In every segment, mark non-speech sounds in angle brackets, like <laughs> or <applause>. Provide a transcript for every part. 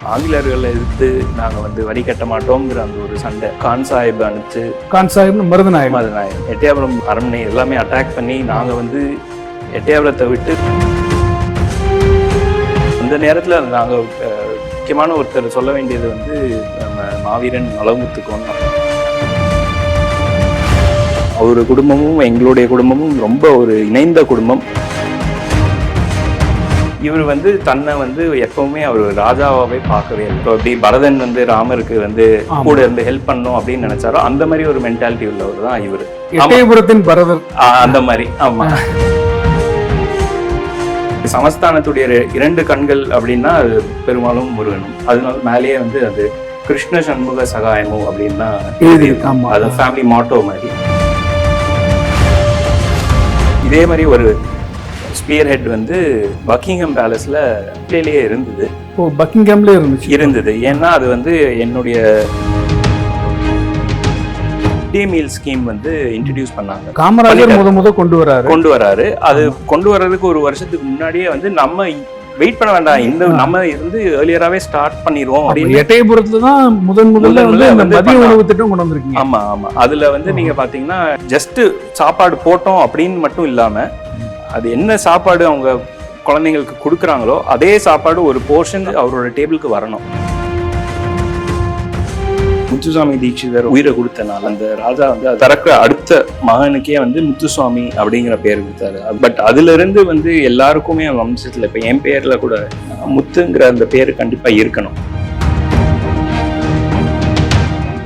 ஆங்கிலேயர்களை எதிர்த்து நாங்கள் வந்து வரி கட்ட மாட்டோங்கிற அந்த ஒரு சண்டை. கான் சாஹிப் அனுப்பிச்சு கான் சாஹிப்னு மருதநாயகம் மதுநாயகம் எட்டயபுரம் அரண்மனை எல்லாமே அட்டாக் பண்ணி நாங்கள் வந்து எட்டயபுரத்தை விட்டு அந்த நேரத்தில் நாங்கள் முக்கியமான ஒருத்தர் சொல்ல வேண்டியது வந்து நம்ம மாவீரன் நலமுத்துக்கோன் அவர் குடும்பமும் எங்களுடைய குடும்பமும் ரொம்ப ஒரு இணைந்த குடும்பம். இவர் வந்து தன்னை வந்து எப்பவுமே அவர் ராஜாவாவே பார்க்கவே இப்போ எப்படி பரதன் வந்து ராமருக்கு வந்து. கூட இருந்து ஹெல்ப் பண்ணணும் அப்படின்னு நினைச்சாரோ அந்த மாதிரி ஒரு மென்டாலிட்டி உள்ளவர் தான் இவர். எட்டயபுரத்தின் பரதர் அந்த மாதிரி. ஆமா. சமஸ்தானத்துடைய இரண்டு கண்கள் அப்படின்னா அது பெரும்பாலும் முருகனும். அதனால மேலேயே வந்து அது கிருஷ்ண சண்முக சகாயமும் அப்படின்னு தான் எழுதியிருக்கு, ஆமா. அது ஃபேமிலி மாட்டோ மாதிரி. இதே மாதிரி ஒரு ஸ்பியர் ஹெட் வந்து பக்கிங்ஹாம் பேலஸ்ல பிளேலேயே இருந்தது. ஓ பக்கிங்ஹாம்ல இருந்துச்சு. இருந்தது. ஏன்னா அது வந்து என்னுடைய டே மீல் ஸ்கீம் வந்து இன்ட்ரடியூஸ் பண்ணாங்க. காமராஜர் முத முத கொண்டு வராரு. கொண்டு வராரு. அது கொண்டு வர்றதுக்கு ஒரு வருஷத்துக்கு முன்னாடியே வந்து நம்ம வெயிட் பண்ண வேண்டாம். இந்த நம்ம இருந்து ஏர்லியராவே ஸ்டார்ட் பண்ணிடுவோம் அப்ப அப்படின்னு எட்டயபுரத்துல தான் முதன் முதல்ல வந்து வந்து மதிய உணவு திட்டம் கொண்டு வந்திருக்கீங்க. ஆமா ஆமா. அதுல வந்து நீங்க பாத்தீங்கன்னா ஜஸ்ட் சாப்பாடு போட்டோம் அப்படின்னு மட்டும் இல்லாம அது என்ன சாப்பாடு அவங்க குழந்தைங்களுக்கு கொடுக்குறாங்களோ அதே சாப்பாடு ஒரு போர்ஷன் அவரோட டேபிளுக்கு வரணும். முத்துசாமி தீட்சிதர் உயிரை கொடுத்தனால அந்த ராஜா வந்து தரக்கு அடுத்த மகனுக்கே வந்து முத்துசுவாமி அப்படிங்கிற பேர் கொடுத்தாரு. பட் அதுல இருந்து வந்து எல்லாருக்குமே வம்சத்துல இப்ப என் பேர்ல கூட முத்துங்கிற அந்த பேரு கண்டிப்பா இருக்கணும்.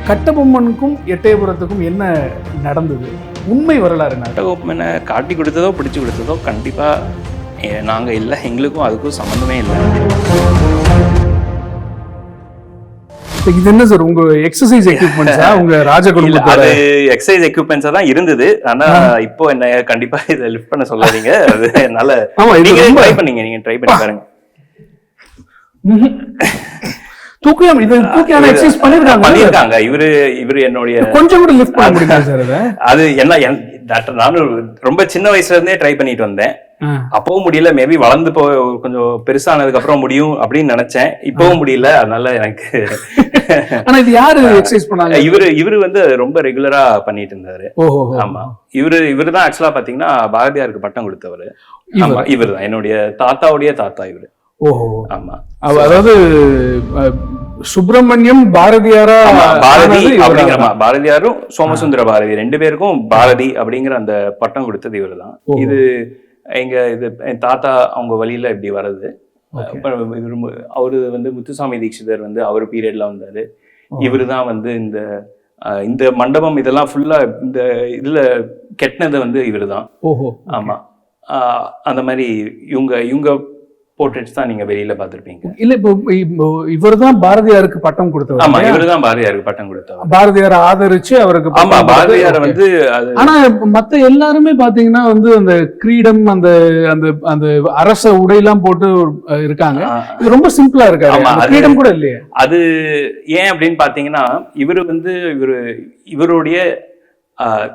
கட்டபொம்மனுக்கும் எட்டயபுரத்துக்கும் என்ன நடந்தது? உண்மை வரலாறு? கட்டகோப்பனை காட்டி கொடுத்ததோ பிடிச்சு கொடுத்ததோ கண்டிப்பா எ- நாங்க இல்லை எங்களுக்கும் அதுக்கும் சம்மந்தமே இல்லை. இது என்ன சார் உங்க எக்ஸசைஸ் எக்யூப்மெண்ட்ஸா <laughs> உங்க ராஜ குடும்பத்தோட? எக்ஸசைஸ் எக்யூப்மெண்ட்ஸா தான் இருந்தது. ஆனா இப்போ என்ன கண்டிப்பா இதை லிஃப்ட் பண்ண சொல்லாதீங்க. <laughs> அது என்னால ஆமா நீங்க ட்ரை பண்ணீங்க நீங்க ட்ரை பண்ணி பாருங்க. <laughs> ம்ஹும். தூக்கியாம இது தூக்கியான எக்ஸசைஸ் பண்ணிருக்காங்க. பண்ணிருக்காங்க இவரு இவரு என்னுடைய கொஞ்சம் கூட லிஃப்ட் பண்ண முடியுமா சார் அதை என்ன என்- டாக்டர் நானும் ரொம்ப சின்ன வயசுல இருந்தே ட்ரை பண்ணிட்டு வந்தேன். அப்பவும் முடியல. மேபி வளர்ந்து போ கொஞ்சம் பெருசானதுக்கு அப்புறம் முடியும் அப்படின்னு நினைச்சேன். இப்பவும் முடியல. அதனால எனக்கு <laughs> ஆனா இது யாரு எக்ஸசைஸ் பண்ணாங்க? இவரு இவரு வந்து ரொம்ப ரெகுலரா பண்ணிட்டு இருந்தாரு. ஆமா. இவரு இவரு தான் ஆக்சுவலா பாத்தீங்கன்னா பாரதியாருக்கு பட்டம் கொடுத்தவரு. ஆமா இவர் தான். என்னுடைய தாத்தாவுடைய தாத்தா இவரு. ஓஹோ. ஆமா. அதாவது சுப்பிரமணியம் பாரதியாரா பாரதி? அப்படிங்கிற பாரதியாரும் சோமசுந்தர பாரதி ரெண்டு பேருக்கும் பாரதி அப்படிங்கிற அந்த பட்டம் கொடுத்தது இவர் தான். இது எங்க இது என் தாத்தா அவங்க வழியில இப்படி வர்றது. அவரு வந்து முத்துசாமி தீட்சிதர் வந்து அவர் பீரியட்ல வந்தாரு. இவரு தான் வந்து இந்த இந்த மண்டபம் இதெல்லாம் ஃபுல்லா இந்த இதுல கெட்டினது வந்து இவரு தான் ஓஹோ. ஆமா. அந்த மாதிரி இவங்க இவங்க போர்ட்ரேட்ஸ் தான் நீங்க வெளியில பார்த்திருப்பீங்க. இல்ல இப்போ இவர் தான் பாரதியாருக்கு பட்டம் ஆமா கொடுத்தவர் இவரு தான் பாரதியாருக்கு பட்டம் கொடுத்தவர். பாரதியாரை ஆதரிச்சு அவருக்கு ஆமா பாரதியார். வந்து ஆனா மத்த எல்லாருமே பாத்தீங்கன்னா வந்து அந்த கிரீடம் அந்த அந்த அந்த அரச உடையெல்லாம் போட்டு இருக்காங்க. இது ரொம்ப சிம்பிளா இருக்காரு ஆமா, கிரீடம் கூட இல்லையே. அது ஏன் அப்படின்னு பாத்தீங்கன்னா இவரு வந்து இவரு இவருடைய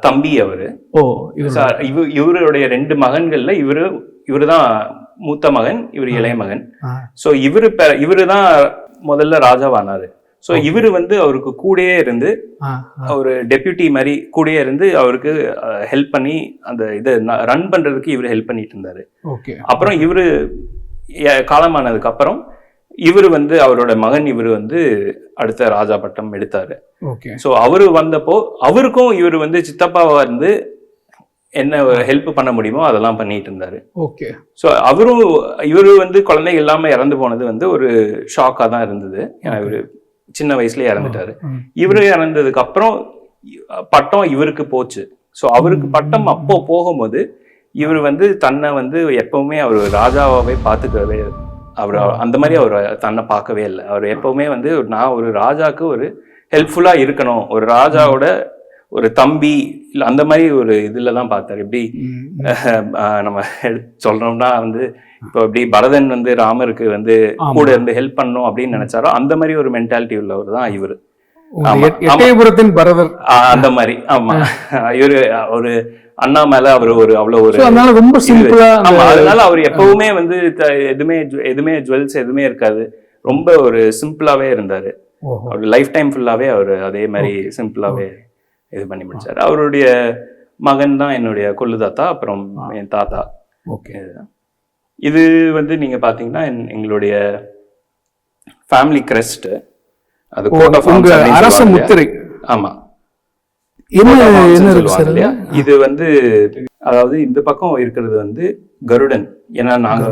தம்பி அவரு. ஓ இது சார், இவ- இவருடைய ரெண்டு மகன்கள்ல இவரு இவருதான் மூத்த மகன் இவர் இளைய மகன். சோ இவரு இவரு தான் முதல்ல ராஜாவானாரு. சோ இவரு வந்து அவருக்கு கூடயே இருந்து. ஒரு டெப்யூட்டி மாதிரி கூடயே இருந்து அவருக்கு ஹெல்ப் பண்ணி அந்த இதை ரன் பண்றதுக்கு இவர் ஹெல்ப் பண்ணிட்டு இருந்தாரு. ஓகே. அப்புறம் இவரு காலமானதுக்கு அப்புறம் இவர் வந்து அவரோட மகன் இவர் வந்து அடுத்த ராஜா பட்டம் எடுத்தாரு. ஓகே. ஸோ அவரு வந்தப்போ அவருக்கும் இவர் வந்து சித்தப்பாவா இருந்து என்ன ஹெல்ப் பண்ண முடியுமோ அதெல்லாம் பண்ணிட்டு இருந்தாரு. ஓகே. ஸோ அவரும் இவரு வந்து குழந்தைங்க இல்லாம இறந்து போனது வந்து ஒரு ஷாக்கா தான் இருந்தது. ஏன்னா இவரு சின்ன வயசுலயே இறந்துட்டாரு. இவரு இறந்ததுக்கு அப்புறம் பட்டம் இவருக்கு போச்சு. ஸோ அவருக்கு பட்டம் அப்போ போகும்போது இவர் வந்து தன்னை வந்து எப்பவுமே அவர் ராஜாவாவே பார்த்துக்கவே அவர் அந்த மாதிரி அவர் தன்னை பார்க்கவே இல்லை. அவர் எப்பவுமே வந்து நான் ஒரு ராஜாக்கு ஒரு ஹெல்ப்ஃபுல்லா இருக்கணும். ஒரு ராஜாவோட ஒரு தம்பி இல்ல அந்த மாதிரி ஒரு இதுல தான் பார்த்தாரு. எப்படி நம்ம சொல்றோம்னா வந்து இப்போ எப்படி பரதன் வந்து ராமருக்கு வந்து. கூட இருந்து ஹெல்ப் பண்ணணும் அப்படின்னு நினைச்சாரோ அந்த மாதிரி ஒரு மென்டாலிட்டி உள்ளவர் தான் இவரு. எட்டயபுரத்தின் பரதர். அந்த மாதிரி ஆமா. இவரு ஒரு அண்ணா மேல அவர் ஒரு அவ்வளவு ஒரு அதனால ரொம்ப சிம்பிளா ஆமா அதனால அவர் எப்பவுமே வந்து எதுவுமே எதுவுமே ஜுவல்ஸ் எதுவுமே இருக்காது. ரொம்ப ஒரு சிம்பிளாவே இருந்தாரு. அவர் லைஃப் டைம் ஃபுல்லாவே அவர் அதே மாதிரி சிம்பிளாவே இது பண்ணி முடிச்சாரு. அவருடைய மகன் தான் என்னுடைய கொள்ளு தாத்தா அப்புறம் என் தாத்தா. ஓகே. இது வந்து நீங்க பாத்தீங்கன்னா எங்களுடைய ஃபேமிலி கிரெஸ்ட் அது அரச? முத்திரை. ஆமா. இல்லையா? இது வந்து அதாவது இந்த பக்கம் இருக்கிறது வந்து கருடன். ஏன்னா நாங்க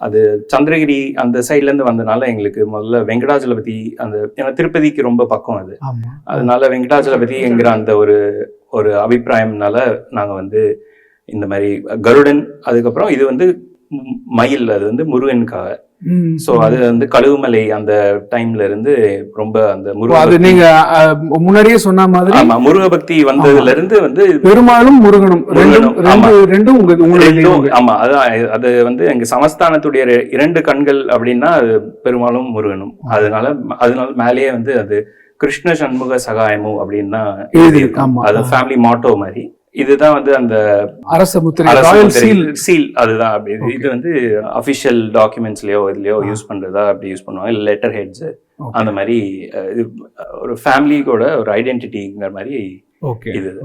அது சந்திரகிரி அந்த சைட்ல இருந்து வந்தனால எங்களுக்கு முதல்ல வெங்கடாஜலபதி அந்த ஏன்னா திருப்பதிக்கு ரொம்ப பக்கம் அது அதனால வெங்கடாஜலபதி என்கிற அந்த ஒரு ஒரு அபிப்பிராயம்னால நாங்க வந்து இந்த மாதிரி கருடன் அதுக்கப்புறம் இது வந்து மயில் அது வந்து முருகனுக்காக. சோ அது வந்து கழுகுமலை அந்த டைம்ல இருந்து ரொம்ப அந்த ஓ, அது முருக நீங்க முன்னாடியே சொன்ன மாதிரி ஆமா முருக பக்தி வந்ததுல இருந்து வந்து பெருமாளும் முருகனும். ரெண்டும் ரெண்டும். ஆமா. அதான் அது வந்து எங்க சமஸ்தானத்துடைய இரண்டு கண்கள் அப்படின்னா அது பெருமாளும் முருகனும். அதனால அதனால மேலேயே வந்து அது கிருஷ்ண சண்முக சகாயமும் அப்படின்னு தான் எழுதியிருக்கு, ஆமா. அது ஃபேமிலி மாட்டோ மாதிரி. இதுதான் வந்து அந்த அரச சீல் சீல் அதுதான். அப்படி இது- வந்து அபிஷியல் டாக்குமெண்ட்ஸ்லயோ இதுலயோ யூஸ் பண்றதா அப்படி யூஸ் பண்ணுவாங்க. இல்ல லெட்டர் ஹெட்ஸ். அந்த மாதிரி ஒரு ஃபேமிலியோட ஒரு ஐடென்டிட்டிங்கிற மாதிரி ஓகே இது.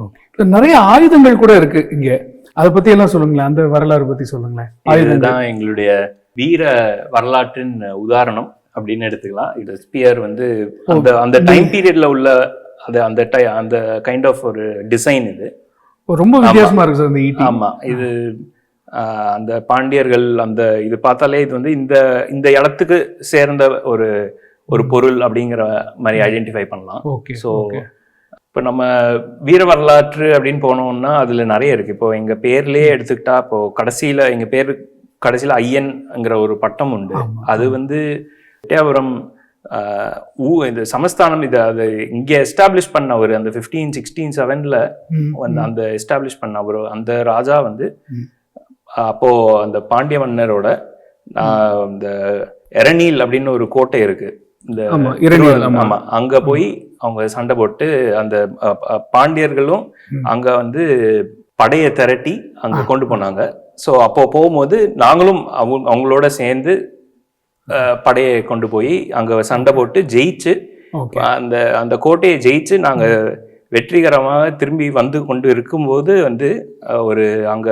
நிறைய ஆயுதங்கள் கூட இருக்கு இங்க. அத பத்தி எல்லாம் சொல்லுங்களேன். அந்த வரலாறு பத்தி சொல்லுங்களேன். ஆயுதங்கள். இதுதான் எங்களுடைய வீர வரலாற்றின் உதாரணம் அப்படின்னு எடுத்துக்கலாம். இது ஸ்பியர் வந்து அந்த அந்த டைம் பீரியட்ல உள்ள அது அந்த டை அந்த கைண்ட் ஆஃப் ஒரு டிசைன் இது. ரொம்ப வித்தியாசமா இருக்கு சார் இந்த ஈட்டி ஆமா. இது அந்த பாண்டியர்கள் அந்த இது பார்த்தாலே இது வந்து இந்த இந்த இடத்துக்கு சேர்ந்த ஒரு ஒரு பொருள் அப்படிங்கிற மாதிரி ஐடென்டிஃபை பண்ணலாம். ஓகே ஸோ இப்போ நம்ம வீர வரலாற்று அப்படின்னு போனோம்னா அதுல நிறைய இருக்கு. இப்போ எங்க பேர்லயே எடுத்துக்கிட்டா இப்போ கடைசியில எங்க பேர் கடைசியில ஐயன்ங்கிற ஒரு பட்டம் உண்டு. அது வந்து எட்டயபுரம் ஊ இந்த சமஸ்தானம் இது அது இங்க எஸ்டாப்ளிஷ் பண்ண ஒரு அந்த ஃபிஃப்டீன் சிக்ஸ்டீன் செவன்ல வந்து அந்த எஸ்டாப்ளிஷ் பண்ண ஒரு அந்த ராஜா வந்து. அப்போ அந்த பாண்டிய மன்னரோட இந்த எரநீல் அப்படின்னு ஒரு கோட்டை இருக்கு. இந்த ஆமா, அங்க போய் அவங்க சண்டை போட்டு அந்த பாண்டியர்களும். அங்க வந்து படையை திரட்டி அங்க கொண்டு போனாங்க. சோ அப்போ போகும்போது நாங்களும் அவங்க அவங்களோட சேர்ந்து படையை கொண்டு போய் அங்க சண்டை போட்டு ஜெயிச்சு அந்த அந்த கோட்டையை ஜெயிச்சு நாங்க வெற்றிகரமாக திரும்பி வந்து கொண்டு இருக்கும்போது வந்து ஒரு அங்க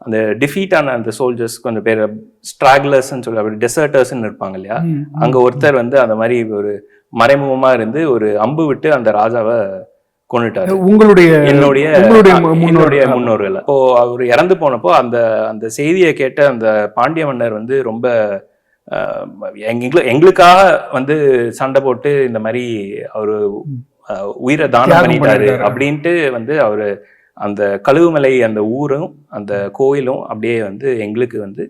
அந்த டிஃபீட் ஆன அந்த சோல்ஜர்ஸ் கொஞ்சம் பேர் ஸ்ட்ராக்லர்ஸ்ன்னு சொல்லி அப்படி டெசர்டர்ஸ்ன்னு இருப்பாங்க இல்லையா. அங்க ஒருத்தர் வந்து அந்த மாதிரி ஒரு மறைமுகமா இருந்து ஒரு அம்பு விட்டு அந்த ராஜாவை கொண்டுட்டாரு உங்களுடைய என்னுடைய. என்னுடைய முன்னோர்கள். அப்போ அவர் இறந்து போனப்போ அந்த அந்த செய்தியை கேட்ட அந்த பாண்டிய மன்னர் வந்து ரொம்ப அஹ், எங்க- எங்களுக்காக வந்து சண்டை போட்டு இந்த மாதிரி அவரு உயிரை தானம் பண்ணிட்டாரு. அப்படின்ட்டு வந்து அவரு அந்த கழுகுமலை அந்த ஊரும் அந்த கோயிலும் அப்படியே வந்து எங்களுக்கு வந்து.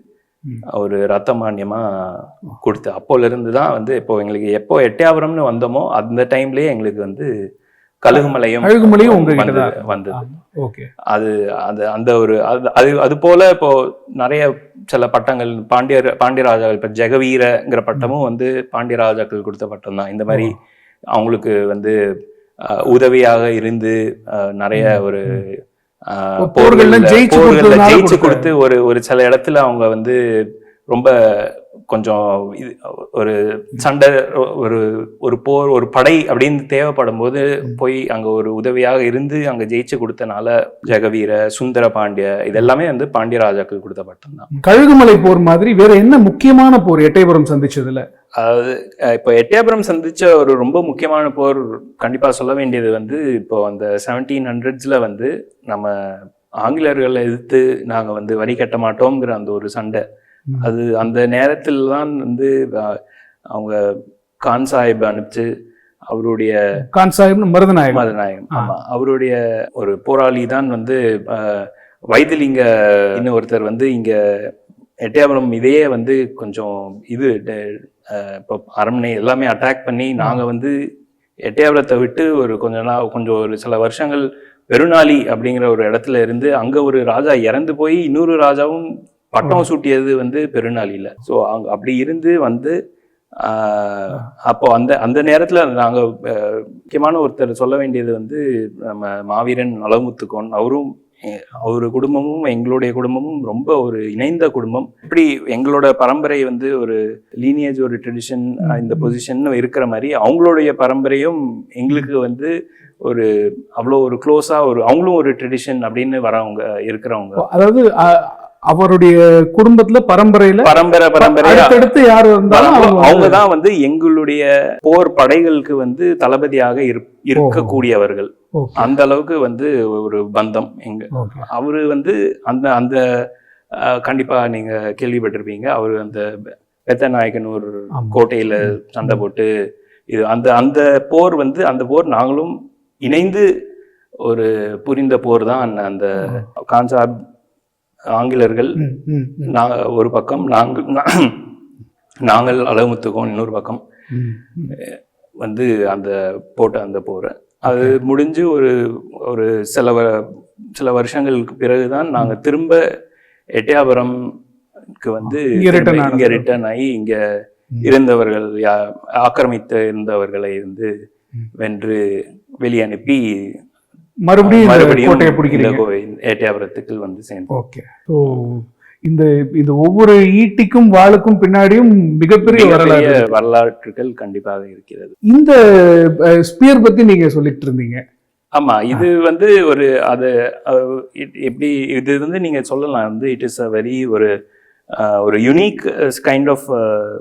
ஒரு ரத்த மானியமா கொடுத்து அப்போல இருந்து தான் வந்து இப்போ எங்களுக்கு எப்போ எட்டயாபுரம்னு வந்தோமோ அந்த டைம்லயே எங்களுக்கு வந்து கழுகுமலையும் கழுகுமலையும் உங்ககிட்ட வந்தது. ஓகே அது அது அந்த ஒரு அது அது போல இப்போ நிறைய சில பட்டங்கள் பாண்டியர் பாண்டியராஜாக்கள் இப்போ ஜெகவீரங்கிற பட்டமும் வந்து பாண்டியராஜாக்கள் கொடுத்த பட்டம் தான். இந்த மாதிரி அவங்களுக்கு வந்து உதவியாக இருந்து நிறைய ஒரு போர்கள்ல ஜெயிச்சு கொடுத்து ஒரு ஒரு சில இடத்துல அவங்க வந்து ரொம்ப கொஞ்சம் இது ஒரு சண்டை ஒரு ஒரு போர் ஒரு படை அப்படின்னு தேவைப்படும் போது போய் அங்க ஒரு உதவியாக இருந்து அங்க ஜெயிச்சு கொடுத்தனால ஜெகவீர சுந்தர பாண்டிய இதெல்லாமே வந்து பாண்டிய ராஜாக்கள் கொடுத்த பட்டம் தான். கழுகுமலை போர் மாதிரி வேற என்ன முக்கியமான போர் எட்டயபுரம் சந்திச்சதுல? அதாவது இப்போ எட்டயபுரம் சந்திச்ச ஒரு ரொம்ப முக்கியமான போர் கண்டிப்பா சொல்ல வேண்டியது வந்து இப்போ அந்த செவன்டீன் ஹண்ட்ரட்ஸ்ல வந்து நம்ம ஆங்கிலேயர்களை எதிர்த்து நாங்க வந்து வரி கட்ட மாட்டோங்கிற அந்த ஒரு சண்டை. அது அந்த நேரத்தில் தான் வந்து அவங்க கான் சாஹிப் அனுப்பிச்சு அவருடைய கான் சாஹிப் மருதநாயகம் மதநாயகம் ஆ. ஆமா. அவருடைய ஒரு போராளி தான் வந்து வைத்திலிங்க இன்னும் ஒருத்தர் வந்து இங்க எட்டயபுரம் இதையே வந்து கொஞ்சம் இது இப்போ அரண்மனை எல்லாமே அட்டாக் பண்ணி நாங்க வந்து எட்டயபுரத்தை விட்டு ஒரு கொஞ்ச நாள் கொஞ்சம் ஒரு சில வருஷங்கள் பெருநாளி அப்படிங்கிற ஒரு இடத்துல இருந்து அங்க ஒரு ராஜா இறந்து போய் இன்னொரு ராஜாவும் பட்டம் சூட்டியது வந்து பெருநாளியில ஸோ அங்க அப்படி இருந்து வந்து அப்போ அந்த அந்த நேரத்துல நாங்க அஹ், முக்கியமான ஒருத்தர் சொல்ல வேண்டியது வந்து நம்ம மாவீரன் நலமுத்துக்கோன். அவரும் அவர் குடும்பமும் எங்களுடைய குடும்பமும் ரொம்ப ஒரு இணைந்த குடும்பம். இப்படி எங்களோட பரம்பரை வந்து ஒரு லீனியேஜ் ஒரு ட்ரெடிஷன் இந்த பொசிஷன் இருக்கிற மாதிரி அவங்களுடைய பரம்பரையும் எங்களுக்கு வந்து ஒரு அவ்வளோ ஒரு க்ளோஸா ஒரு அவங்களும் ஒரு ட்ரெடிஷன் அப்படின்னு வரவங்க இருக்கிறவங்க. அதாவது அவருடைய குடும்பத்துல பரம்பரையில பரம்பரை பரம்பரையா? அடுத்தடுத்து யார் இருந்தாலும் அவங்க அவங்க தான் வந்து எங்களுடைய போர் படைகளுக்கு வந்து தளபதியாக இருக்கக்கூடியவர்கள். அந்த அளவுக்கு வந்து ஒரு பந்தம் எங்க. அவரு வந்து அந்த அந்த கண்டிப்பா நீங்க கேள்விப்பட்டிருப்பீங்க. அவர் அந்த பெத்தநாயக்கனூர். கோட்டையில சண்டை போட்டு இது அந்த அந்த போர் வந்து அந்த போர் நாங்களும் இணைந்து ஒரு புரிந்த போர் தான் அந்த- அந்த கான்சாப் ஆங்கிலர்கள் நாங்க ஒரு பக்கம் நாங்கள் நாங்கள் அளவுமுத்துக்கோன் இன்னொரு பக்கம். வந்து அந்த போட்ட அந்த போரை அது முடிஞ்சு ஒரு ஒரு சில வ- சில வருஷங்களுக்கு பிறகுதான் நாங்க திரும்ப எட்டயாபுரம்க்கு வந்து இங்க. ரிட்டர்ன் ஆகி இங்க இருந்தவர்கள் ஆக்கிரமித்து இருந்தவர்களை வந்து. வென்று வெளியே அனுப்பி மறுபடியும் கோட்டையை பிடிக்கிறீங்க? கோ- எட்டயாபுரத்துக்கு வந்து சேர்ந்தோம் ஓகே. ஸோ இந்த இந்த ஒவ்வொரு ஈட்டிக்கும் வாளுக்கும் பின்னாடியும் மிகப்பெரிய வரலாறு வரலாற்றுகள் கண்டிப்பாக இருக்கிறது. இந்த ஸ்பியர் பத்தி நீங்க சொல்லிட்டு இருந்தீங்க. ஆமா இது வந்து ஒரு அது எப்படி இது வந்து நீங்க சொல்லலாம். வந்து இட் இஸ் அ வெரி ஒரு ஒரு யுனிக் கைண்ட் ஆஃப்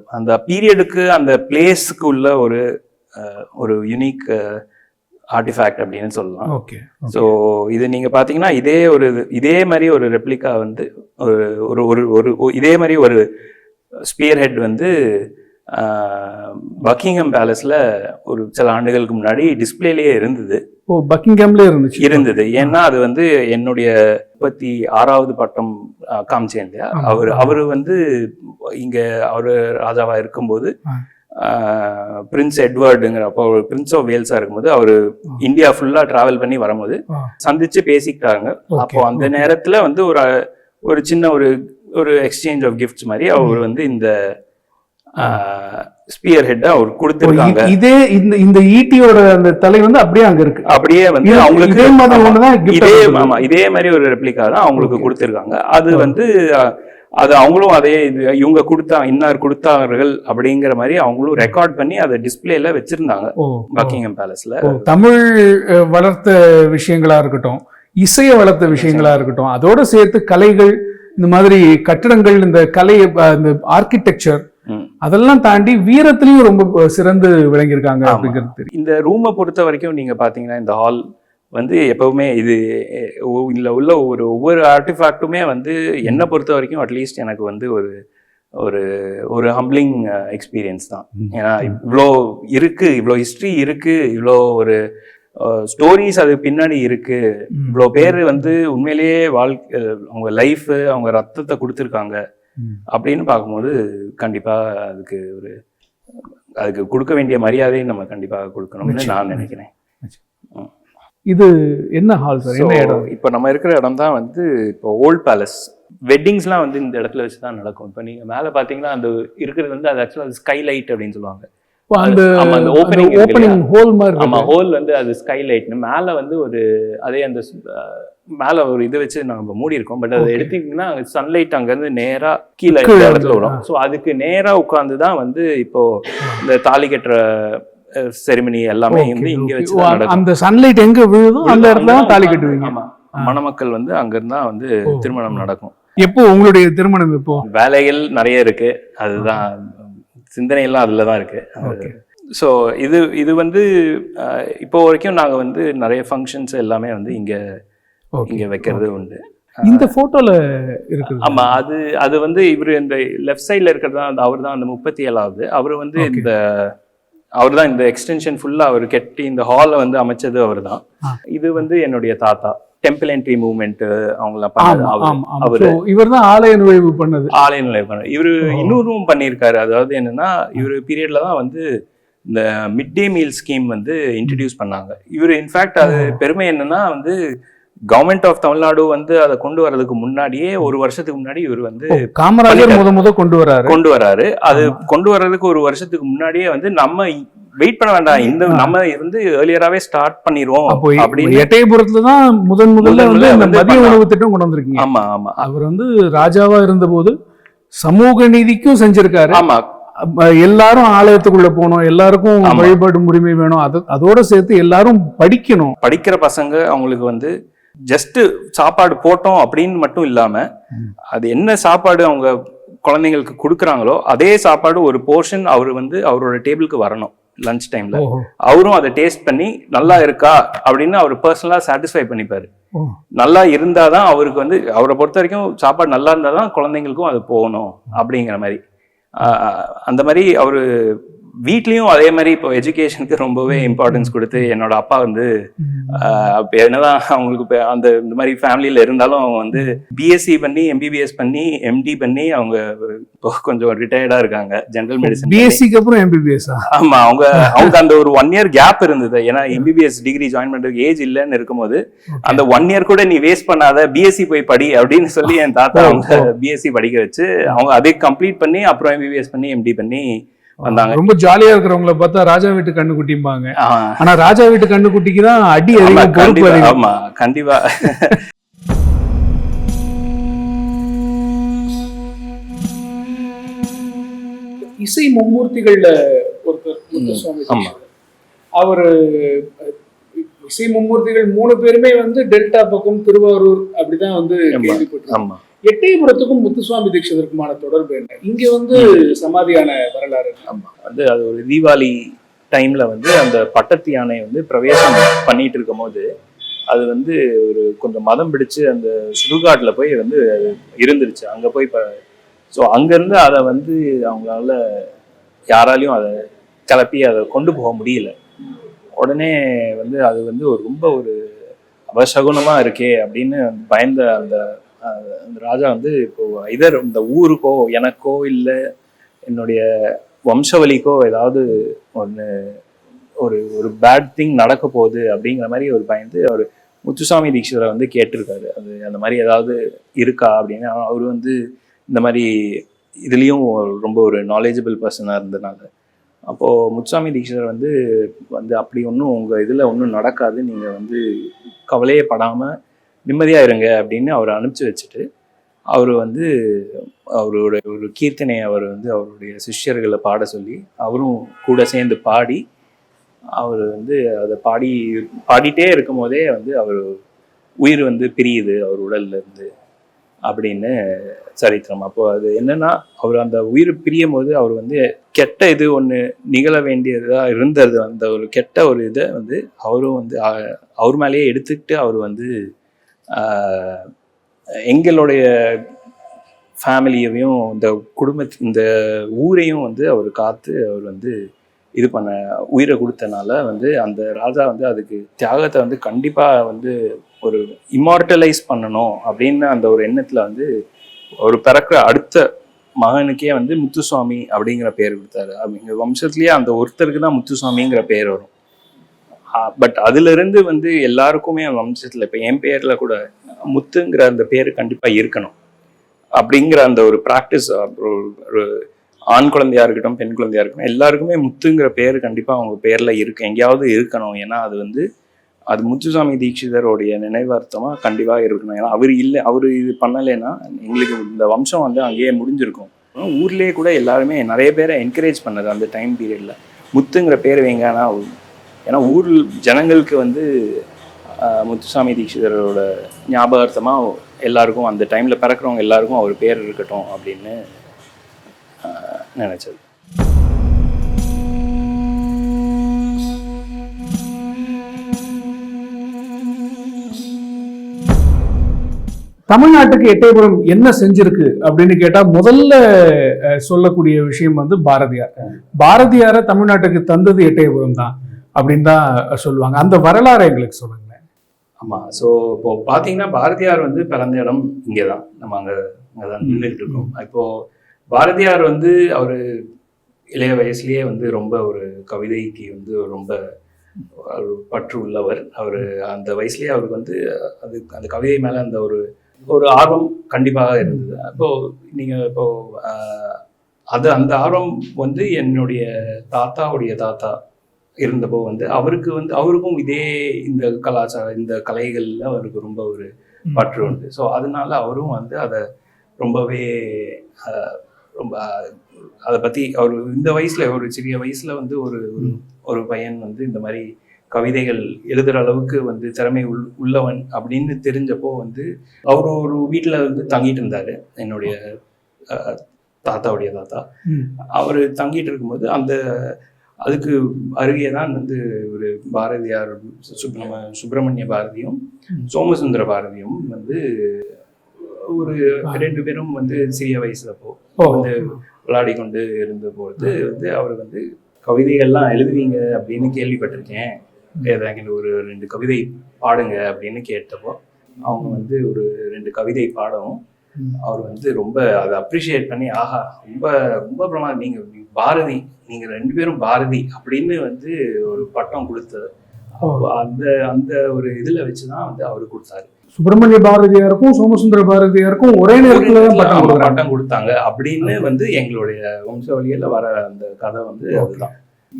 அந்த பீரியடுக்கு அந்த பிளேஸ்க்கு உள்ள ஒரு ஒரு யுனிக் ஆர்டிஃபேக்ட் அப்படின்னு சொல்லலாம். ஓகே ஸோ இது நீங்க பாத்தீங்கன்னா இதே ஒரு இது- மாதிரி ஒரு ரெப்ளிகா வந்து ஒரு ஒரு ஒரு இதே மாதிரி ஒரு ஸ்பியர் ஹெட் வந்து பக்கிங்ஹம் பேலஸ்ல ஒரு சில ஆண்டுகளுக்கு முன்னாடி டிஸ்பிளேலயே இருந்தது. ஓ பக்கிங்ஹாம்ல இருந்துச்சு. இருந்தது. ஏன்னா அது வந்து என்னுடைய முப்பத்தி ஆறாவது பட்டம் காமிச்சேன் இல்லையா. அவர் அவர் வந்து இங்க அவரு ராஜாவா இருக்கும்போது. பிரின்ஸ் எட்வர்டுங்கிற அப்போ அவர் பிரின்ஸ் ஆஃப் வேல்ஸா இருக்கும்போது அவர் இந்தியா ஃபுல்லா டிராவல் பண்ணி வரும்போது. சந்திச்சு பேசிக்கிட்டாங்க. அப்போ அந்த நேரத்துல வந்து ஒரு ஒரு சின்ன ஒரு ஒரு எக்ஸ்சேஞ்ச் ஆஃப் கிஃப்ட்ஸ் மாதிரி அவர் வந்து இந்த ஸ்பியர் ஹெட் அவர் கொடுத்திருக்காங்க. இதே இந்த இந்த ஈட்டியோட அந்த தலை வந்து அப்படியே அங்க இருக்கு. அப்படியே வந்து அவங்களுக்கு இதே மாதிரி இதே. ஆமா இதே மாதிரி ஒரு ரெப்ளிகா தான் அவங்களுக்கு. கொடுத்திருக்காங்க. அது வந்து அது அவங்களும் அதே இது இவங்க கொடுத்தா இன்னார் கொடுத்தார்கள் அப்படிங்கிற மாதிரி அவங்களும் ரெக்கார்ட் பண்ணி அதை டிஸ்பிளேல வச்சிருந்தாங்க பக்கிங்ஹாம் பேலஸ்ல தமிழ் வளர்த்த விஷயங்களா இருக்கட்டும் இசையை வளர்த்த விஷயங்களா இருக்கட்டும் அதோட சேர்த்து கலைகள் இந்த மாதிரி கட்டிடங்கள் இந்த கலை இந்த ஆர்கிடெக்சர். அதெல்லாம் தாண்டி வீரத்திலையும் ரொம்ப சிறந்து விளங்கியிருக்காங்க. அப்படிங்கிறது இந்த ரூமை பொறுத்த வரைக்கும் நீங்க பாத்தீங்கன்னா இந்த ஹால் வந்து எப்பவுமே இது இதுல உள்ள ஒரு ஒவ்வொரு ஆர்டிஃபேக்ட்டுமே வந்து என்னை பொறுத்த வரைக்கும் அட்லீஸ்ட் எனக்கு வந்து ஒரு ஒரு ஒரு ஹம்பிளிங் எக்ஸ்பீரியன்ஸ் தான். ஏன்னா இவ்வளோ இருக்கு இவ்வளோ ஹிஸ்ட்ரி இருக்கு இவ்வளோ ஒரு ஸ்டோரிஸ் அது பின்னாடி இருக்கு. இவ்வளோ பேர் வந்து உண்மையிலேயே வாழ்க்கை அவங்க லைஃப் அவங்க ரத்தத்தை கொடுத்துருக்காங்க. அப்படின்னு பார்க்கும்போது கண்டிப்பா அதுக்கு ஒரு அதுக்கு கொடுக்க வேண்டிய மரியாதையை நம்ம கண்டிப்பாக கொடுக்கணும்னு. நான் நினைக்கிறேன். இது என்ன ஹால் சார் என்ன இடம்? இப்போ நம்ம இருக்கிற இடம் தான் வந்து இப்போ ஓல்ட் பேலஸ் வெட்டிங்ஸ்லாம் வந்து இந்த இடத்துல வச்சு தான் நடக்கும். இப்போ நீங்க மேலே பார்த்தீங்கன்னா அந்த இருக்கிறது வந்து அது ஆக்சுவலாக ஸ்கைலைட் அப்படின்னு சொல்லுவாங்க. அந்த இருக்கு ஓப்பனிங் ஹோல் மாதிரி ஆமா இருக்கு. ஹோல் வந்து அது ஸ்கைலைட்னு மேலே வந்து ஒரு அதே அந்த மேலே ஒரு இது வச்சு நம்ம மூடி இருக்கோம். பட் அதை. எடுத்தீங்கன்னா சன்லைட் அங்கேருந்து நேரா கீழே இடத்துல வருது. விடும் ஸோ அதுக்கு நேரா உட்காந்து தான் வந்து இப்போ இந்த தாலி கட்டுற செரிமனி எல்லாமே வந்து இங்க. வச்சு அந்த- சன்லைட் எங்க விழுதோ அந்த இடத்துல தான் தாலி கட்டுவீங்க. மணமக்கள் வந்து அங்க இருந்தா வந்து. திருமணம் நடக்கும். எப்போ உங்களுடைய திருமணம் எப்போ? வேலைகள் நிறைய இருக்கு. அதுதான் சிந்தனை எல்லாம் அதுல தான் இருக்கு. ஸோ இது இது வந்து இப்போ வரைக்கும் நாங்க வந்து நிறைய ஃபங்க்ஷன்ஸ் எல்லாமே வந்து இங்க இங்க வைக்கிறது உண்டு. இந்த போட்டோல இருக்குது. ஆமா அது அது வந்து இவர் இந்த லெஃப்ட் சைடுல இருக்கிறது தான் அவர் தான் அந்த முப்பத்தி ஏழாவது. அவர் வந்து. இந்த அவர் தான் இந்த எக்ஸ்டென்ஷன் ஃபுல்லா அவர் கெட்டி இந்த ஹாலை வந்து அமைச்சது அவர் தான். இது வந்து என்னுடைய தாத்தா. டெம்பிள் என்ட்ரி மூவ்மெண்ட் அவங்களாம் பண்ணது அவர். இவர் தான் ஆலய நுழைவு பண்ணது. ஆலய நிலையம் பண்ண இவரு. இன்னொரும் பண்ணியிருக்காரு. அதாவது என்னன்னா இவரு பீரியட்ல தான் வந்து இந்த மிட் டே மீல் ஸ்கீம் வந்து இன்ட்ரடியூஸ் பண்ணாங்க. இவர் இன்ஃபேக்ட் அது. பெருமை என்னன்னா வந்து கவர்மெண்ட் ஆஃப் தமிழ்நாடு வந்து அதை கொண்டு வர்றதுக்கு முன்னாடியே ஒரு வருஷத்துக்கு முன்னாடி இவர் வந்து காமராஜர். முத முத கொண்டு வராரு? கொண்டு வராரு. அது கொண்டு வர்றதுக்கு ஒரு வருஷத்துக்கு முன்னாடியே வந்து நம்ம வெயிட் பண்ண வேண்டாம். இந்த நம்ம வந்து ஏர்லியராவே ஸ்டார்ட் பண்ணிடுவோம் அப்போ அப்படின்னு எட்டயபுரத்துல தான் முதன் முதல்ல வந்து இந்த மதிய உணவு திட்டம் கொண்டு வந்திருக்கீங்க. ஆமா ஆமா. அவர் வந்து ராஜாவா இருந்தபோது சமூக நீதிக்கும் செஞ்சிருக்காரு. ஆமா. எல்லாரும் ஆலயத்துக்குள்ள போகணும் எல்லாருக்கும் ஆமா. வழிபாடும் உரிமை வேணும். அது அதோட சேர்த்து எல்லாரும் படிக்கணும். படிக்கிற பசங்க அவங்களுக்கு வந்து ஜஸ்ட் சாப்பாடு போட்டோம் அப்படின்னு மட்டும் இல்லாம. அது என்ன சாப்பாடு அவங்க குழந்தைங்களுக்கு கொடுக்குறாங்களோ அதே சாப்பாடு ஒரு போர்ஷன் அவர் வந்து அவரோட டேபிளுக்கு வரணும் லஞ்ச் டைம்ல அவரும் அதை டேஸ்ட் பண்ணி நல்லா இருக்கா அப்படின்னு அவர் பர்சனலா சாட்டிஸ்ஃபை பண்ணிப்பாரு. நல்லா இருந்தாதான் அவருக்கு வந்து அவரை பொறுத்த வரைக்கும் சாப்பாடு நல்லா இருந்தாதான் குழந்தைங்களுக்கும் அது போகணும் அப்படிங்கிற மாதிரி அந்த மாதிரி அவரு வீட்லயும் அதே மாதிரி இப்போ எஜுகேஷனுக்கு ரொம்பவே இம்பார்ட்டன்ஸ் கொடுத்து என்னோட அப்பா வந்து என்னதான் அவங்களுக்கு அந்த இந்த மாதிரி ஃபேமிலியில இருந்தாலும் அவங்க வந்து பிஎஸ்சி பண்ணி எம்பிபிஎஸ் பண்ணி எம்டி பண்ணி அவங்க இப்போ கொஞ்சம் ரிட்டையர்டா இருக்காங்க. ஜெனரல் மெடிசன் பிஎஸ்சிக்கு அப்புறம் எம்பிபிஎஸ் ஆமா அவங்க <laughs> அவங்க அந்த ஒரு ஒன் இயர் கேப் இருந்தது. ஏன்னா எம்பிபிஎஸ் டிகிரி ஜாயின் பண்றதுக்கு ஏஜ் இல்லைன்னு இருக்கும்போது அந்த ஒன் இயர் கூட நீ வேஸ்ட் பண்ணாத பிஎஸ்சி போய் படி அப்படின்னு சொல்லி <laughs> என் தாத்தா அவங்க பிஎஸ்சி படிக்க வச்சு அவங்க அதை கம்ப்ளீட் பண்ணி அப்புறம் எம்பிபிஎஸ் பண்ணி எம்டி பண்ணி வந்தாங்க. ரொம்ப ஜாலியா இருக்கிறவங்கள பார்த்தா ராஜா வீட்டு கண்ணுக்குட்டிம்பாங்க. ஆனா ராஜா வீட்டு கண்ணுக்குட்டிக்கு தான் அடி அதிகம் ஆமா கண்டிப்பா. இசை மும்மூர்த்திகள்ல ஒருத்தர். அவர் இசை மும்மூர்த்திகள் மூணு பேருமே வந்து டெல்டா பக்கம் திருவாரூர் அப்படிதான் வந்து. கேள்விப்பட்டிருக்கோம். ஆமா. எட்டயபுரத்துக்கும் முத்துசுவாமி தீட்சிதருக்குமான தொடர்பு என்ன? இங்கே வந்து சமாதியான வரலாறு ஆமா. வந்து அது ஒரு தீபாவளி டைமில் வந்து அந்த பட்டத்து யானை வந்து பிரவேசம் பண்ணிட்டு இருக்கும் போது அது வந்து ஒரு கொஞ்சம் மதம் பிடிச்சு அந்த சுடுகாட்டில் போய் வந்து இருந்துருச்சு. அங்கே போய் இப்போ ஸோ அங்கேருந்து அதை வந்து அவங்களால யாராலையும் அதை கிளப்பி அதை கொண்டு போக முடியல. உடனே வந்து அது வந்து ஒரு ரொம்ப ஒரு அவசகுணமாக இருக்கே அப்படின்னு பயந்த அந்த ராஜா வந்து இப்போ இதர் இந்த ஊருக்கோ எனக்கோ இல்லை என்னுடைய வம்சவழிக்கோ ஏதாவது ஒன்று ஒரு ஒரு பேட் திங் நடக்க போகுது அப்படிங்கிற மாதிரி ஒரு பயந்து அவர் முத்துசாமி தீட்சிதரை வந்து கேட்டிருக்காரு. அது அந்த மாதிரி ஏதாவது இருக்கா அப்படின்னு. அவர் வந்து இந்த மாதிரி இதுலேயும் ரொம்ப ஒரு நாலேஜபிள் பர்சனாக இருந்ததுனால அப்போது முத்துசாமி தீட்சிதர் வந்து வந்து அப்படி ஒன்றும் உங்கள் இதில் ஒன்றும் நடக்காது. நீங்கள் வந்து கவலையே படாமல் நிம்மதியாக இருங்க அப்படின்னு அவரை அனுப்பிச்சு வச்சுட்டு அவர் வந்து அவரோட ஒரு கீர்த்தனை அவர் வந்து அவருடைய சிஷ்யர்களை பாட சொல்லி அவரும் கூட சேர்ந்து பாடி அவர் வந்து அதை பாடி பாடிட்டே இருக்கும் போதே வந்து அவர் உயிர் வந்து பிரியுது அவர் உடல்ல இருந்து அப்படின்னு சரித்திரம். அப்போ அது என்னன்னா அவர் அந்த உயிர் பிரியும் போது அவர் வந்து கெட்ட இது ஒன்று நிகழ வேண்டியதாக இருந்தது. அந்த ஒரு கெட்ட ஒரு இதை வந்து அவரும் வந்து அவர் மேலேயே எடுத்துக்கிட்டு அவர் வந்து எங்களுடைய ஃபேமிலியையும் இந்த குடும்ப இந்த ஊரையும் வந்து அவர் காத்து அவர் வந்து இது பண்ண உயிரை கொடுத்தனால வந்து அந்த ராஜா வந்து அதுக்கு தியாகத்தை வந்து கண்டிப்பாக வந்து ஒரு இம்மார்டலைஸ் பண்ணணும் அப்படின்னு அந்த ஒரு எண்ணத்தில் வந்து ஒரு பிறக்கிற அடுத்த மகனுக்கே வந்து முத்துசுவாமி அப்படிங்கிற பேர் கொடுத்தாரு. அப்படிங்கிற வம்சத்துலேயே அந்த ஒருத்தருக்கு தான் முத்துசுவாமிங்கிற பேர் வரும். பட் அதுலேருந்து வந்து எல்லாருக்குமே வம்சத்தில் இப்போ என் பேரில் கூட முத்துங்கிற அந்த பேர் கண்டிப்பாக இருக்கணும். அப்படிங்கிற அந்த ஒரு ப்ராக்டிஸ் அப்புறம் ஒரு ஆண் குழந்தையாக இருக்கட்டும் பெண் குழந்தையாக இருக்கட்டும் எல்லாருக்குமே முத்துங்கிற பேர் கண்டிப்பாக அவங்க பேரில் இருக்கு. எங்கேயாவது இருக்கணும். ஏன்னா அது வந்து அது முத்துசாமி தீட்சிதருடைய நினைவார்த்தமாக கண்டிப்பாக இருக்கணும். ஏன்னா அவர் இல்லை அவர் இது பண்ணலைன்னா எங்களுக்கு இந்த வம்சம் வந்து அங்கேயே முடிஞ்சிருக்கும். ஊர்லேயே கூட எல்லாருமே நிறைய பேரை என்கரேஜ் பண்ணது அந்த டைம் பீரியடில் முத்துங்கிற பேர் வைங்கன்னா ஏன்னா ஊர் ஜனங்களுக்கு வந்து முத்துசாமி தீட்சிதரோட ஞாபகார்த்தமாக எல்லாருக்கும் அந்த டைமில் பிறக்கிறவங்க எல்லாருக்கும் அவர் பேர் இருக்கட்டும் அப்படின்னு நினச்சது. தமிழ்நாட்டுக்கு எட்டயபுரம் என்ன செஞ்சிருக்கு அப்படின்னு கேட்டால் முதல்ல சொல்லக்கூடிய விஷயம் வந்து பாரதியார். பாரதியாரை தமிழ்நாட்டுக்கு தந்தது எட்டயபுரம் தான். அப்படின்னு தான் சொல்லுவாங்க. அந்த வரலாறை எங்களுக்கு சொல்லுங்களேன். ஆமாம் ஸோ இப்போ பார்த்தீங்கன்னா பாரதியார் வந்து பிறந்த இடம் இங்கே தான் நம்ம அங்கே அங்கே தான் நின்றுட்டு இருக்கோம். இப்போ பாரதியார் வந்து அவர் இளைய வயசுலயே வந்து ரொம்ப ஒரு கவிதைக்கு வந்து ரொம்ப ஒரு பற்று உள்ளவர். அவர் அந்த வயசுலயே அவருக்கு வந்து அது அந்த கவிதை மேலே அந்த ஒரு ஒரு ஆர்வம் கண்டிப்பாக இருந்தது. அப்போ நீங்கள் இப்போ ஆஹ், அது அந்த ஆர்வம் வந்து என்னுடைய தாத்தாவுடைய தாத்தா இருந்தப்போ வந்து அவருக்கு வந்து அவருக்கும் இதே இந்த கலாச்சாரம் இந்த கலைகள்ல அவருக்கு ரொம்ப ஒரு பற்று உண்டு. ஸோ அதனால அவரும் வந்து அதை ரொம்பவே ரொம்ப அதை பற்றி அவர் இந்த வயசுல ஒரு சிறிய வயசுல வந்து ஒரு ஒரு பையன் வந்து இந்த மாதிரி கவிதைகள் எழுதுற அளவுக்கு வந்து திறமை உள் உள்ளவன் அப்படின்னு தெரிஞ்சப்போ வந்து அவர் ஒரு வீட்டில் வந்து தங்கிட்டு இருந்தாரு. என்னுடைய தாத்தாவுடைய தாத்தா. அவர் தங்கிட்டு இருக்கும்போது அந்த அதுக்கு அருகே தான் வந்து ஒரு பாரதியார் சுப்ரம சுப்பிரமணிய பாரதியும். சோமசுந்தர பாரதியும் வந்து ஒரு ரெண்டு பேரும் வந்து சிறிய வயசுல போ ஓ. வந்து விளையாடி கொண்டு இருந்தபோது வந்து அவர் வந்து கவிதைகள்லாம் எழுதுவீங்க அப்படின்னு கேள்விப்பட்டிருக்கேன். ஏதாவது ஒரு ரெண்டு கவிதை பாடுங்க அப்படின்னு கேட்டப்போ அவங்க வந்து ஒரு ரெண்டு கவிதை பாடவும். அவர் வந்து ரொம்ப அதை அப்ரிஷியேட் பண்ணி ஆஹா ரொம்ப ரொம்ப பிரமாதம். நீங்க பாரதி நீங்க ரெண்டு பேரும் பாரதி அப்படின்னு வந்து ஒரு பட்டம் கொடுத்தது. அந்த அந்த ஒரு இதுல வச்சுதான் வந்து அவரு கொடுத்தாரு. சுப்பிரமணிய பாரதியாருக்கும் சோமசுந்தர பாரதியாருக்கும் ஒரே நேரத்துல தான் பட்டம் பட்டம் கொடுத்தாங்க. அப்படின்னு வந்து எங்களுடைய வம்சாவளியில வர அந்த கதை வந்து அதுதான்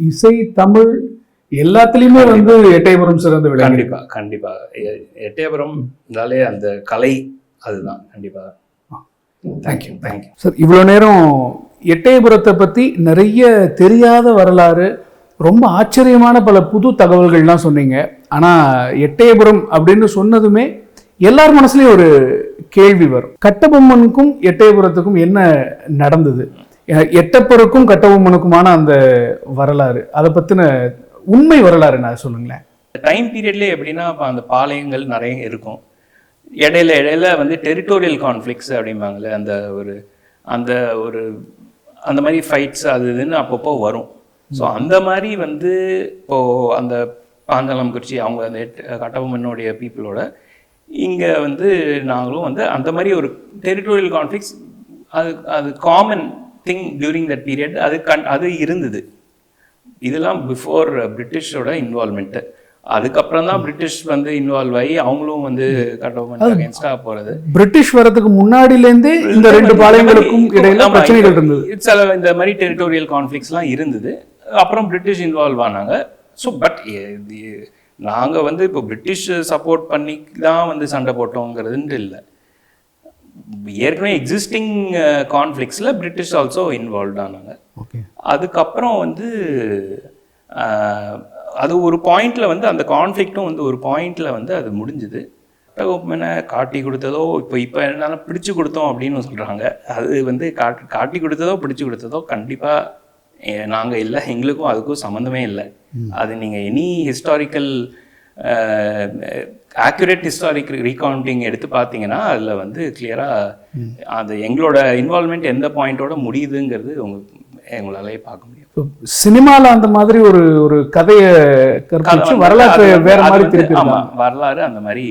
இசை தமிழ் எல்லாத்துலயுமே வந்து எட்டயபுரம் சிறந்து விளங்கி கண்டிப்பா கண்டிப்பா. எ- எட்டயபுரம் இருந்தாலே அந்த கலை அதுதான். கண்டிப்பா. தேங்க்யூ தேங்க்யூ சார் இவ்வளோ நேரம் எட்டயபுரத்தை பற்றி நிறைய தெரியாத வரலாறு ரொம்ப ஆச்சரியமான பல புது தகவல்கள்லாம் சொன்னீங்க. ஆனால் எட்டயபுரம் அப்படின்னு சொன்னதுமே எல்லார் மனசுலேயும் ஒரு கேள்வி வரும். கட்டபொம்மனுக்கும் எட்டயபுரத்துக்கும் என்ன நடந்தது? எட்டப்பருக்கும் கட்டபொம்மனுக்குமான அந்த வரலாறு அதை பற்றின உண்மை வரலாறு நான் சொல்லுங்களேன். டைம் பீரியட்லேயே எப்படின்னா இப்போ அந்த பாளையங்கள் நிறைய இருக்கும். இடையில இடையில வந்து டெரிட்டோரியல் கான்ஃப்ளிக்ஸ் அப்படிம்பாங்களே அந்த ஒரு அந்த ஒரு அந்த மாதிரி ஃபைட்ஸ் அது இதுன்னு அப்பப்போ வரும். ஸோ அந்த மாதிரி வந்து இப்போ அந்த பாஞ்சலம் குறிச்சி அவங்க அந்த கட்டபொம்மனுடைய பீப்புளோட இங்கே வந்து நாங்களும் வந்து அந்த மாதிரி ஒரு டெரிட்டோரியல் கான்ஃப்ளிக்ஸ் அது அது common thing during that period அது கண் அது இருந்தது. இதெல்லாம் பிஃபோர் பிரிட்டிஷோட இன்வால்மெண்ட்டு அதுக்கப்புறம் தான் பிரிட்டிஷ் வந்து இன்வால்வ் ஆகி அவங்களும் வந்து கட்டபொம்மன் அகேன்ஸ்டாக போகிறது பிரிட்டிஷ் வரதுக்கு முன்னாடிலேருந்தே இந்த ரெண்டு பாளையங்களுக்கும் இடையில பிரச்சனைகள் இருந்தது. சில இந்த மாதிரி டெரிட்டோரியல் கான்ஃப்ளிக்ஸ்லாம் இருந்தது. அப்புறம் பிரிட்டிஷ் இன்வால்வ் ஆனாங்க. ஸோ பட் நாங்கள் வந்து இப்போ பிரிட்டிஷ் சப்போர்ட் பண்ணி தான் வந்து சண்டை போட்டோங்கிறதுன்ட்டு இல்லை. ஏற்கனவே எக்ஸிஸ்டிங் கான்ஃப்ளிக்ஸில் பிரிட்டிஷ் ஆல்சோ இன்வால்வ் ஆனாங்க. ஓகே. அதுக்கப்புறம் வந்து அது ஒரு பாயிண்ட்ல வந்து அந்த கான்ஃப்ளிக்ட்டும் வந்து ஒரு பாயிண்ட்ல வந்து அது முடிஞ்சுது. கட்டபொம்மனை காட்டி கொடுத்ததோ இப்போ இப்போ என்னால பிடிச்சு கொடுத்தோம் அப்படின்னு சொல்றாங்க. அது வந்து காட்டி காட்டி கொடுத்ததோ பிடிச்சு கொடுத்ததோ கண்டிப்பா எ- நாங்க இல்லை. எங்களுக்கும் அதுக்கும் சம்மந்தமே இல்லை. அது நீங்க any historical accurate historic recounting எடுத்து பார்த்தீங்கன்னா அதில் வந்து கிளியராக அது எங்களோட இன்வால்மெண்ட் எந்த பாயிண்டோட முடியுதுங்கிறது உங்க எங்களாலே பார்க்க முடியும்? சினிமால அந்த மாதிரி ஒரு ஒரு கதையை கற்பிச்சு வரலாற்று வேற மாதிரி திருப்பி வரலாறு அந்த மாதிரி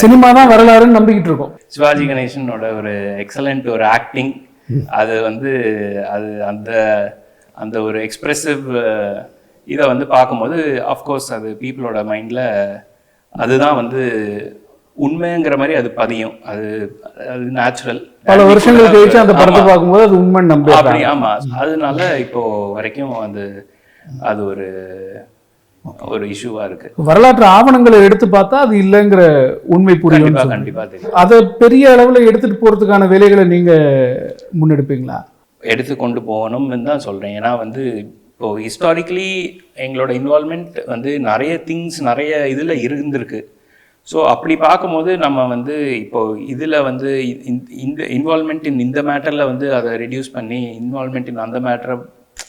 சினிமா தான் வரலாறுன்னு நம்பிக்கிட்டு இருக்கோம். சிவாஜி கணேசனோட ஒரு எக்ஸலண்ட் ஒரு ஆக்டிங் அது வந்து அது அந்த அந்த ஒரு எக்ஸ்பிரசிவ் இதை வந்து பார்க்கும்போது அஃப்கோர்ஸ் அது பீப்புளோட மைண்டில் அதுதான் வந்து உண்மைங்கிற மாதிரி அது பதியும். அது அது நேச்சுரல் பல வருஷங்கள் கழிச்சு அந்த படத்தை பார்க்கும்போது அது உண்மை நம்பி அப்படி ஆமா. அதனால இப்போ வரைக்கும் அது அது ஒரு ஒரு இஷ்யூவா இருக்கு. வரலாற்று ஆவணங்களை எடுத்து பார்த்தா அது இல்லைங்கிற உண்மை புரியும் கண்டிப்பா அதை பெரிய அளவுல எடுத்துட்டு போறதுக்கான வேலைகளை நீங்க முன்னெடுப்பீங்களா? எடுத்து கொண்டு போகணும்னு தான் சொல்கிறேன் ஏன்னா வந்து இப்போ ஹிஸ்டாரிக்கலி எங்களோட இன்வால்மெண்ட் வந்து நிறைய திங்ஸ் நிறைய இதில் இருந்திருக்கு. ஸோ அப்படி பார்க்கும்போது நம்ம வந்து இப்போ இதில் வந்து இந்த- இன்வால்மெண்ட் இன் இந்த மேட்டரில் வந்து அதை ரெடியூஸ் பண்ணி இன்வால்மெண்ட் இன் அந்த மேட்டரை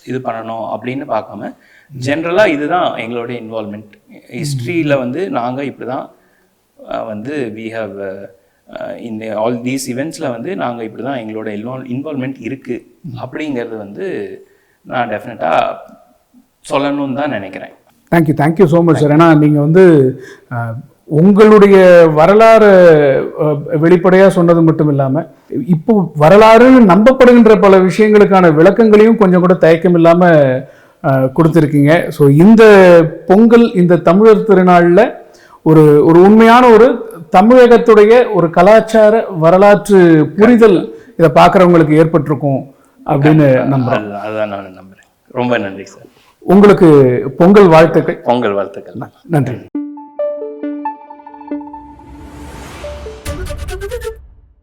இது பண்ணணும் அப்படின்னு பார்க்காம ஜென்ரலாக இதுதான் எங்களுடைய இன்வால்மெண்ட் ஹிஸ்ட்ரியில் வந்து நாங்கள் இப்படி தான் வந்து வி ஹவ் இந்த ஆல் தீஸ் இவெண்ட்ஸில் வந்து நாங்கள் இப்படி தான் எங்களோட இன்வால் இன்வால்மெண்ட் இருக்குது அப்படிங்கிறது வந்து நான் டெஃபினட்டாக சொல்லணும்னு தான் நினைக்கிறேன். Thank you thank you so much sir ஏன்னா நீங்கள் வந்து உங்களுடைய வரலாறு வெளிப்படையாக சொன்னது மட்டும் இல்லாமல் இப்போ வரலாறுன்னு நம்பப்படுகின்ற பல விஷயங்களுக்கான விளக்கங்களையும் கொஞ்சம் கூட தயக்கம் இல்லாமல் கொடுத்துருக்கீங்க. ஸோ இந்த பொங்கல் இந்த தமிழர் திருநாளில் ஒரு ஒரு உண்மையான ஒரு தமிழகத்துடைய ஒரு கலாச்சார வரலாற்று புரிதல் இதை பார்க்குறவங்களுக்கு ஏற்பட்டிருக்கும் அப்படின்னு நம்புறேன். அது அதுதான் நான் நம்புகிறேன் ரொம்ப நன்றி சார். உங்களுக்கு பொங்கல் வாழ்த்துக்கள். பொங்கல் வாழ்த்துக்கள். நன்றி. Thank you.